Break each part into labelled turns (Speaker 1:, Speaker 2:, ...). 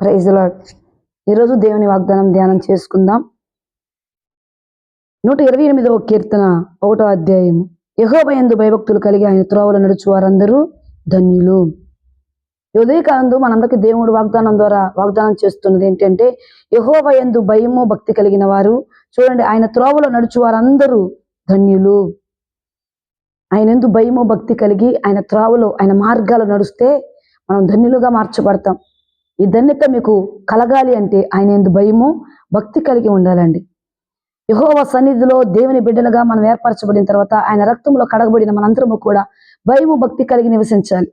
Speaker 1: Praise lord ఈరోజు దేవుని వాగ్దానం ధ్యానం చేసుకుందాం. నూట ఇరవై ఎనిమిదవ కీర్తన ఒకటో అధ్యాయం యహోబయందు భయభక్తులు కలిగి ఆయన త్రోవలు నడుచు వారందరూ ధన్యులు. ఈ ఉదయకాలంలో మనందరికీ దేవుడు వాగ్దానం ద్వారా వాగ్దానం చేస్తున్నది ఏంటంటే యహోబయందు భయము భక్తి కలిగిన వారు చూడండి ఆయన త్రోవలో నడుచు వారందరూ ధన్యులు. ఆయన ఎందు భయము భక్తి కలిగి ఆయన త్రావులో ఆయన మార్గాలు నడుస్తే మనం ధన్యులుగా మార్చబడతాం. ఈ ధన్యత మీకు కలగాలి అంటే ఆయన ఎందు భయము భక్తి కలిగి ఉండాలండి. యహోవ సన్నిధిలో దేవుని బిడ్డలుగా మనం ఏర్పరచబడిన తర్వాత ఆయన రక్తంలో కడగబడిన మనందరము కూడా భయము భక్తి కలిగి నివసించాలి.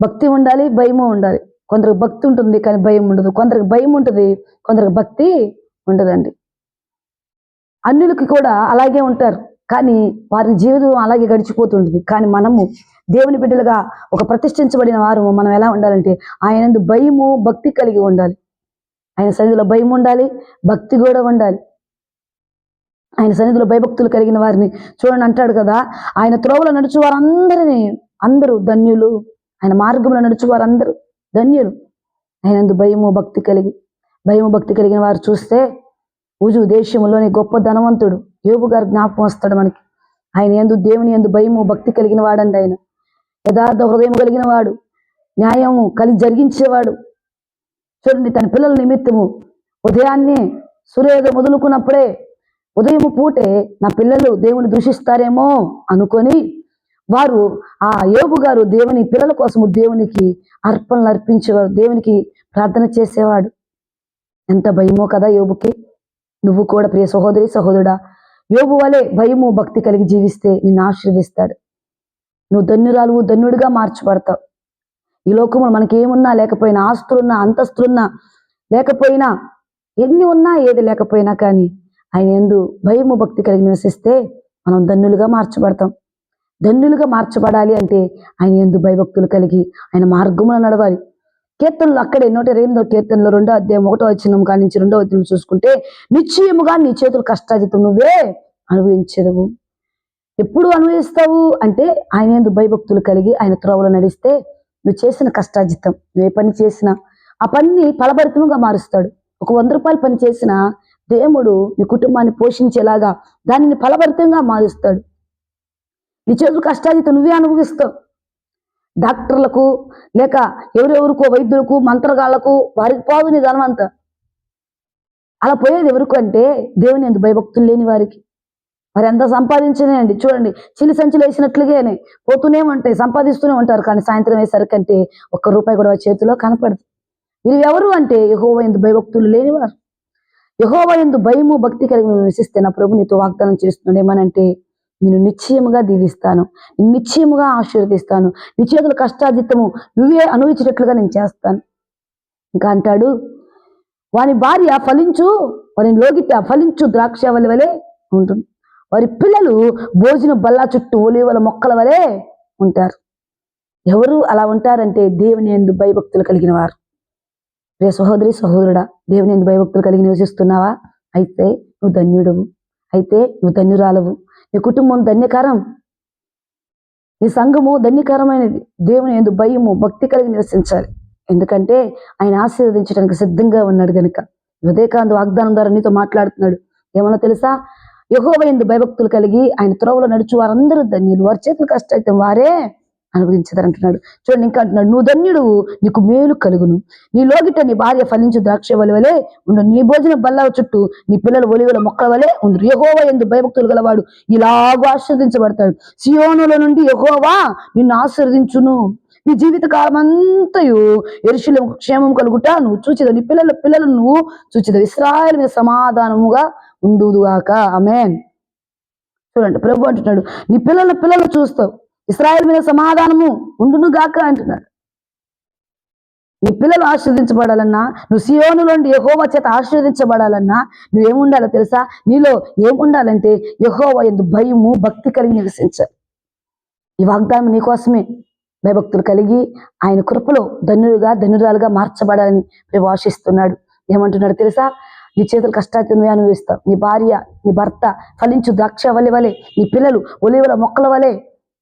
Speaker 1: భక్తి ఉండాలి భయము ఉండాలి. కొందరికి భక్తి ఉంటుంది కానీ భయం ఉండదు. కొందరికి భయం ఉంటుంది కొందరికి భక్తి ఉండదండి. అన్యులకి కూడా అలాగే ఉంటారు. కానీ వారి జీవితం అలాగే గడిచిపోతుంటుంది. కానీ మనము దేవుని బిడ్డలుగా ఒక ప్రతిష్ఠించబడిన వారు మనం ఎలా ఉండాలంటే ఆయన భయము భక్తి కలిగి ఉండాలి. ఆయన సన్నిధిలో భయం ఉండాలి భక్తి కూడా ఉండాలి. ఆయన సన్నిధిలో భయభక్తులు కలిగిన వారిని చూడండి అంటాడు కదా ఆయన త్రోవలో నడుచు వారందరినీ అందరూ ధన్యులు. ఆయన మార్గంలో నడుచు వారందరూ ధన్యులు. ఆయన భయము భక్తి కలిగి భయము భక్తి కలిగిన వారు చూస్తే ఉజు దేశంలోని గొప్ప ధనవంతుడు యోబు గారు జ్ఞాపకం వస్తాడు మనకి. ఆయన ఎందు దేవుని ఎందు భయము భక్తి కలిగిన వాడండి ఆయన. యథార్థ హృదయం కలిగిన వాడు న్యాయము కలిగి జరిగించేవాడు. చూడండి తన పిల్లల నిమిత్తము ఉదయాన్నే సూర్యోదయం మొదలుకున్నప్పుడే ఉదయం పూటే నా పిల్లలు దేవుని దూషిస్తారేమో అనుకొని వారు ఆ యోగు గారు దేవుని పిల్లల కోసము దేవునికి అర్పణలు అర్పించేవారు దేవునికి ప్రార్థన చేసేవాడు. ఎంత భయమో కదా యోగుకి నువ్వు కూడా ప్రియ సహోదరి సహోదరుడా యోగు వలె భయము భక్తి కలిగి జీవిస్తే నిన్ను ఆశీర్వదిస్తాడు. నువ్వు ధన్యురాలు ధన్యుడిగా మార్చబడతావు. ఈ లోకంలో మనకి ఏమున్నా లేకపోయినా ఆస్తులున్నా అంతస్తులున్నా లేకపోయినా ఎన్ని ఉన్నా ఏది లేకపోయినా కానీ ఆయన ఎందు భయము భక్తి కలిగి నివసిస్తే మనం ధన్యులుగా మార్చబడతాం. ధన్యులుగా మార్చబడాలి అంటే ఆయన ఎందు భయభక్తులు కలిగి ఆయన మార్గంలో నడవాలి. కీర్తనలు అక్కడే నూట ఎనిమిదో కీర్తనలో రెండో అధ్యాయం ఒకటో వచ్చిన కానించి రెండో అధ్యాయం చూసుకుంటే నిశ్చయముగా నీ చేతులు కష్టాజితం నువ్వే అనుభవించదవు. ఎప్పుడు అనుభవిస్తావు అంటే ఆయన ఎందు భయభక్తులు కలిగి ఆయన త్రోవలు నడిస్తే నువ్వు చేసిన కష్టాజితం నువ్వు ఏ పని చేసినా ఆ పనిని ఫలభరితంగా మారుస్తాడు. ఒక వంద రూపాయలు పని చేసినా దేవుడు నీ కుటుంబాన్ని పోషించేలాగా దానిని ఫలభరితంగా మారుస్తాడు. నీ చేతులు కష్టాజితం నువ్వే అనుభవిస్తావు. డాక్టర్లకు లేక ఎవరెవరికో వైద్యులకు మంత్రగాళ్ళకు వారికి పోదు నీ ధనం అంతా అలా పోయేది ఎవరికి అంటే దేవుని ఎందుకు భయభక్తులు లేని వారికి. మరి ఎంత సంపాదించినాయండి చూడండి చిలి సంచులు వేసినట్లుగానే పోతూనే ఉంటాయి సంపాదిస్తూనే ఉంటారు. కానీ సాయంత్రం అయ్యేసరికి అంటే ఒక్క రూపాయి కూడా చేతిలో కనపడదు. వీరు ఎవరు అంటే యహోవ ఎందు భయభక్తులు లేనివారు. యహోవ ఎందు భయము భక్తి కలిగి నివసిస్తే నా ప్రభు నీతో వాగ్దానం చేస్తున్నాడు. ఏమనంటే నేను నిశ్చయముగా దీవిస్తాను నిశ్చయముగా ఆశీర్వదిస్తాను. నీ చేతుల కష్టాజిత్తము నువ్వే అనుభవించేటట్లుగా నేను చేస్తాను. ఇంకా అంటాడు వాని భార్య ఫలించు వాని లోగిట ఫలించు ద్రాక్ష ద్రాక్షవల్లి వలె ఉంటుంది. వారి పిల్లలు భోజన బల్లా చుట్టూ ఒలివల మొక్కల వలె ఉంటారు. ఎవరు అలా ఉంటారంటే దేవుని ఎందు భయభక్తులు కలిగిన వారు రే సహోదరి సహోదరుడా దేవుని ఎందు భయభక్తులు కలిగి నివసిస్తున్నావా? అయితే నువ్వు ధన్యుడవు. అయితే నువ్వు ధన్యురాలవు. నీ కుటుంబం ధన్యకరం. నీ సంఘము ధన్యకరమైనది. దేవుని ఎందు భయము భక్తి కలిగి నివసించాలి. ఎందుకంటే ఆయన ఆశీర్వదించడానికి సిద్ధంగా ఉన్నాడు కనుక ఉదయకాంత్ వాగ్దానం ద్వారా నీతో మాట్లాడుతున్నాడు. ఏమన్నా తెలుసా? యహోవయందు భయభక్తులు కలిగి ఆయన త్రోవలో నడుచు వారందరూ ధన్యులు. వారి చేతులు కష్టైతే వారే అనుభవించదని అంటున్నాడు. చూడండి ఇంకా అంటున్నాడు నువ్వు ధన్యుడు నీకు మేలు కలుగును. నీ లోగిట నీ భార్య ఫలించు ద్రాక్ష వలవలే ఉండు. నీ భోజన బల్ల చుట్టూ నీ పిల్లల ఒలివల మొక్కల వలె ఉండు. యహోవ ఎందు భయభక్తులు గలవాడు ఇలాగూ ఆశీర్దించబడతాడు సియోనుల నుండి యహోవా నిన్ను ఆశీర్వదించును. నీ జీవిత కాలం అంతయు ఎరుషుల క్షేమం కలుగుట నువ్వు చూచేదావు. నీ పిల్లల పిల్లలను నువ్వు చూచేదావు. ఇస్రాయల్ మీద సమాధానముగా ఉండుగాక ఆమేన్. చూడండి ప్రభు అంటున్నాడు నీ పిల్లల పిల్లలు చూస్తావు ఇస్రాయల్ మీద సమాధానము ఉండును గాక అంటున్నాడు. నీ పిల్లలు ఆశీర్దించబడాలన్నా నువ్వు సియోనులోండి యహోవ చేత ఆశీర్వదించబడాలన్నా నువ్వేముండాలో తెలుసా? నీలో ఏముండాలంటే యహోవ ఎందు భయము భక్తి కలిగి నివసించాలి ఈ వాగ్దానం నీకోసమే భయభక్తులు కలిగి ఆయన కృపలో ధన్యులుగా ధన్యురాలుగా మార్చబడాలని ప్రభు ఆశిస్తున్నాడు. ఏమంటున్నాడు తెలుసా? నీ చేతులు కష్టాన్ని నువ్వే అనుభవిస్తావు. నీ భార్య నీ భర్త ఫలించు ద్రాక్ష వలె వలె నీ పిల్లలు ఒలివల మొక్కల వలె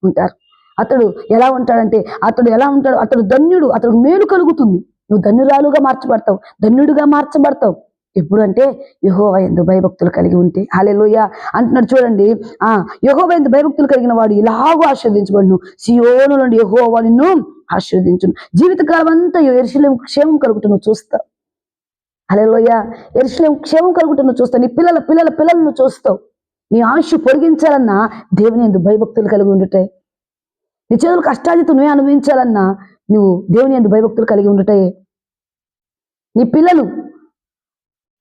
Speaker 1: ఉంటారు. అతడు ఎలా ఉంటాడంటే అతడు ఎలా ఉంటాడు అతడు ధన్యుడు అతడు మేలు కలుగుతుంది. నువ్వు ధన్యురాలుగా మార్చబడతావు ధన్యుడుగా మార్చబడతావు. ఎప్పుడు అంటే యహోవ ఎందు భయభక్తులు కలిగి ఉంటే. హాలేలోయ అంటున్నాడు చూడండి ఆ యహోవ ఎందు భయభక్తులు కలిగిన వాడు ఇలాగూ ఆశీర్వదించబడును. సియోను నుండి యహోవ నిన్ను ఆశీర్వదించును. జీవితకాలం అంతా ఎరుశీలం క్షేమం కలుగుతూ నువ్వు చూస్తావు. హలోయ ఎరుసలేం క్షేమం కలుగుతున్న నువ్వు చూస్తావు. నీ పిల్లల పిల్లల పిల్లలను చూస్తావు. నీ ఆయుష్ పొడిగించాలన్నా దేవుని ఎందు భయభక్తులు కలిగి ఉండుటే నీ చేతులు కష్టాజితం నువ్వే అనుభవించాలన్నా నువ్వు దేవుని ఎందు భయభక్తులు కలిగి ఉండుతాయి నీ పిల్లలు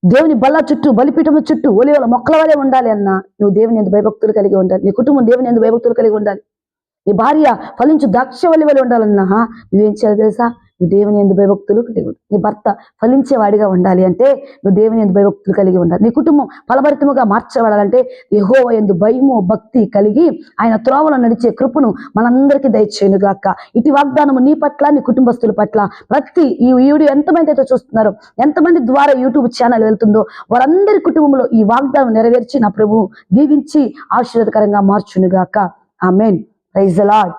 Speaker 1: దేవుని బల్ల చుట్టూ బలిపీఠము చుట్టూ ఒలివల మొక్కల వలె ఉండాలి అన్న నువ్వు దేవుని ఎందు భయభక్తులు కలిగి ఉండాలి. నీ కుటుంబం దేవుని ఎందు భయభక్తులు కలిగి ఉండాలి. నీ భార్య ఫలించు ద్రాక్ష వలి వలె ఉండాలన్నా నువ్వేం చేయాలి తెలుసా? నువ్వు దేవుని ఎందు భయభక్తులు కలిగి నీ భర్త ఫలించేవాడిగా ఉండాలి అంటే నువ్వు దేవుని ఎందు భయభక్తులు కలిగి ఉండాలి. నీ కుటుంబం ఫలభరితముగా మార్చబడాలంటే యహో ఎందు భయము భక్తి కలిగి ఆయన త్రోవలో నడిచే కృపను మనందరికీ దయచేయను గాక ఇటు వాగ్దానము నీ పట్ల నీ కుటుంబస్తుల పట్ల. ప్రతి ఈ వీడియో ఎంతమంది అయితే చూస్తున్నారో ఎంతమంది ద్వారా యూట్యూబ్ ఛానల్ వెళ్తుందో వారందరి కుటుంబంలో ఈ వాగ్దానం నెరవేర్చి నా ప్రభు దీవించి ఆశీర్వాదకరంగా మార్చును గాక ఆమెన్. Praise lord